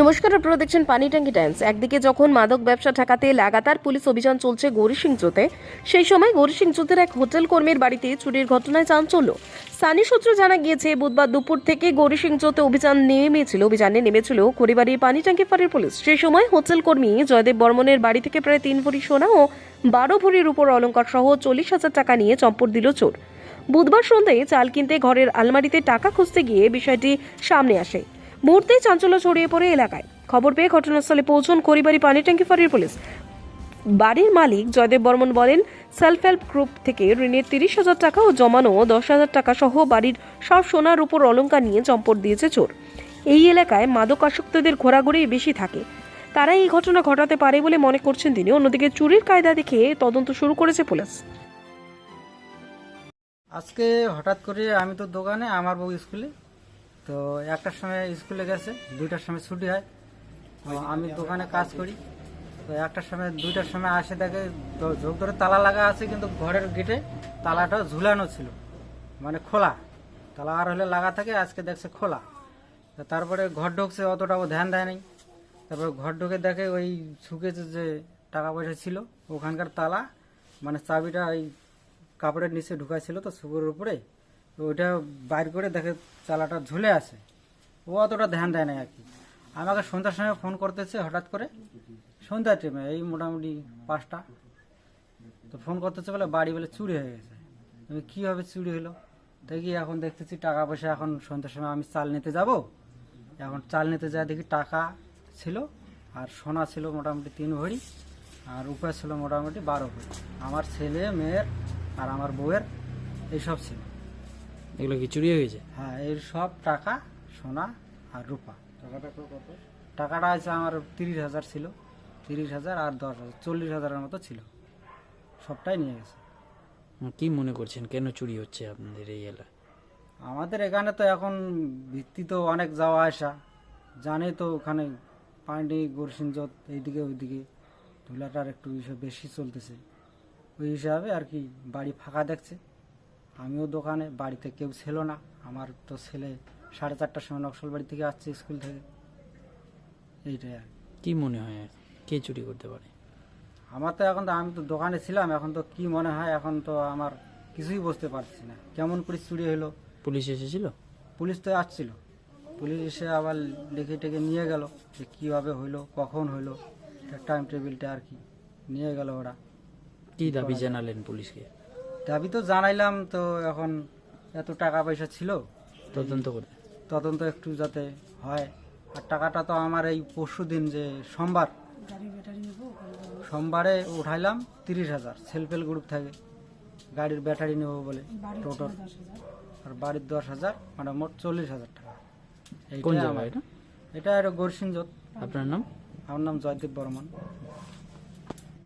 নমস্কার, আপনারা দেখছেন পানি ট্যাঙ্কি টাইমস। একদিকে যখন মাদক ব্যবসা ঠেকাতে লাগাতার পুলিশ অভিযান চলছে গৌরীসিংচোতে সেই সময় গৌরীসিংচোতের এক হোটেল কর্মীর বাড়িতে চুরির ঘটনায় চাঞ্চল্য। স্থানীয় সূত্র জানা গিয়েছে, বুধবার দুপুর থেকে গৌরীসিংচোতে অভিযান নেমেছিল, অভিযানে নেমেছিল খড়িবাড়ির পানি ট্যাঙ্কি ফাঁড়ির পুলিশ। সেই সময় হোটেল কর্মী জয়দেব বর্মনের বাড়ি থেকে প্রায় তিন ভরি সোনা ও বারো ভরির উপর অলঙ্কার সহ চল্লিশ হাজার টাকা নিয়ে চম্পট দিল চোর। বুধবার সন্ধ্যায় চাল কিনতে ঘরের আলমারিতে টাকা খুঁজতে গিয়ে বিষয়টি সামনে আসে। মুহূর্তেই চাঞ্চল্য ছড়িয়ে পড়ে এলাকায়। খবর পেয়ে ঘটনাস্থলে পৌঁছন খড়িবাড়ি পানি ট্যাঙ্কি ফাঁড়ির পুলিশ। বাড়ির মালিক জয়দেব বর্মন বলেন সেলফ হেল্প গ্রুপ থেকে ঋণের তিরিশ হাজার টাকা ও জমানো দশ হাজার টাকা সহ বাড়ির সব সোনার উপর অলঙ্কার নিয়ে চম্পট দিয়েছে চোর। এই এলাকায় মাদক আসক্তদের ঘোরাঘুরি বেশি থাকে। তারা এই ঘটনা ঘটাতে পারে বলে মনে করছেন তিনি। অন্যদিকে চুরির কায়দা দেখে তদন্ত শুরু করেছে পুলিশ। আজকে হঠাৎ করে আমি তো দোকানে, আমার বউ স্কুলে। তো একটার সময় স্কুলে গেছে, দুইটার সময় ছুটি হয়। তো আমি দোকানে কাজ করি। তো একটার সময়, দুইটার সময় আসে দেখে ঝোপ ধরে তালা লাগা আছে, কিন্তু ঘরের গেটে তালাটা ঝুলানো ছিল। মানে খোলা। তালা আর হলে লাগা থাকে, আজকে দেখছে খোলা। তারপরে ঘর ঢুকছে, অতটাও ধ্যান দেয় নাই। তারপরে ঘর ঢুকে দেখে ওই শুকেছে যে টাকা পয়সা ছিল, ওখানকার তালা মানে চাবিটা ওই কাপড়ের নিচে ঢুকাইছিল তো সুগরের উপরে। তো ওইটা বাইর করে দেখে চালাটা ঝুলে আছে। ও অতটা ধ্যান দেয় না আর কি। আমাকে সন্ধ্যার সময় ফোন করতেছে হঠাৎ করে। সন্ধ্যার টাইমে এই মোটামুটি পাঁচটা। তো ফোন করতেছে বলে বাড়ি বলে চুরি হয়ে গেছে। আমি কীভাবে চুরি হলো? দেখি এখন দেখতেছি টাকা পয়সা এখন সন্ধ্যার সময় আমি চাল নিতে যাব। এখন চাল নিতে যাই দেখি টাকা ছিল আর সোনা ছিল মোটামুটি তিন ভরি আর উপায় ছিল মোটামুটি বারো ভরি। আমার ছেলে, মেয়ের আর আমার বউয়ের, এইসব ছিল। এগুলো কি চুরি হয়ে গেছে। হ্যাঁ এর সব টাকা সোনা আর রূপা। টাকাটা কত? টাকাটা আছে আমার তিরিশ হাজার ছিল। তিরিশ হাজার আর দশ হাজার চল্লিশ হাজারের মতো ছিল। সবটাই নিয়ে গেছে। কি মনে করছেন? কেন চুরি হচ্ছে আপনাদের এই এলাকায়? আমাদের এখানে তো এখন ভিত্তি তো অনেক যাওয়া আসা। জানে তো ওখানে পান্ডি গোরসিনজত এইদিকে ওইদিকে ধুলাটার একটু বেশি চলতেছে। ওই হিসাবে আর কি বাড়ি ফাঁকা দেখছে। আমিও দোকানে বাড়িতে কেউ ছিল না। আমার তো ছেলে সাড়ে চারটার সময় নকশাল বাড়ি থেকে আসছে স্কুল থেকে। এইটাই আর কি। মনে হয় কে চুরি করতে পারে? আমার তো এখন তো আমি তো দোকানে ছিলাম এখন তো কি মনে হয় এখন তো আমার কিছুই বুঝতে পারছি না। কেমন করে চুরি হলো? পুলিশ এসেছিল? পুলিশ তো আসছিল। পুলিশ এসে আবার লিখে টেকে নিয়ে গেল যে কীভাবে হইল কখন হইল টাইম টেবিলটা আর কি। নিয়ে গেল ওরা। কি দাবি জানালেন পুলিশকে? দাবি তো জানাইলাম তো এখন এত টাকা পয়সা ছিল। তদন্ত করে। তদন্ত একটু যাতে হয়। আর টাকাটা তো আমার এই পরশু দিন যে সোমবার সোমবারে উঠাইলাম তিরিশ হাজার। সেলফ হেল্প গ্রুপ থেকে গাড়ির ব্যাটারি নেব বলে টোটোর আর বাড়ির দশ হাজার মানে মোট চল্লিশ হাজার টাকা। এটা? এটা একটা গরসিংজত আপনার নাম? আমার নাম জয়দেব বর্মন।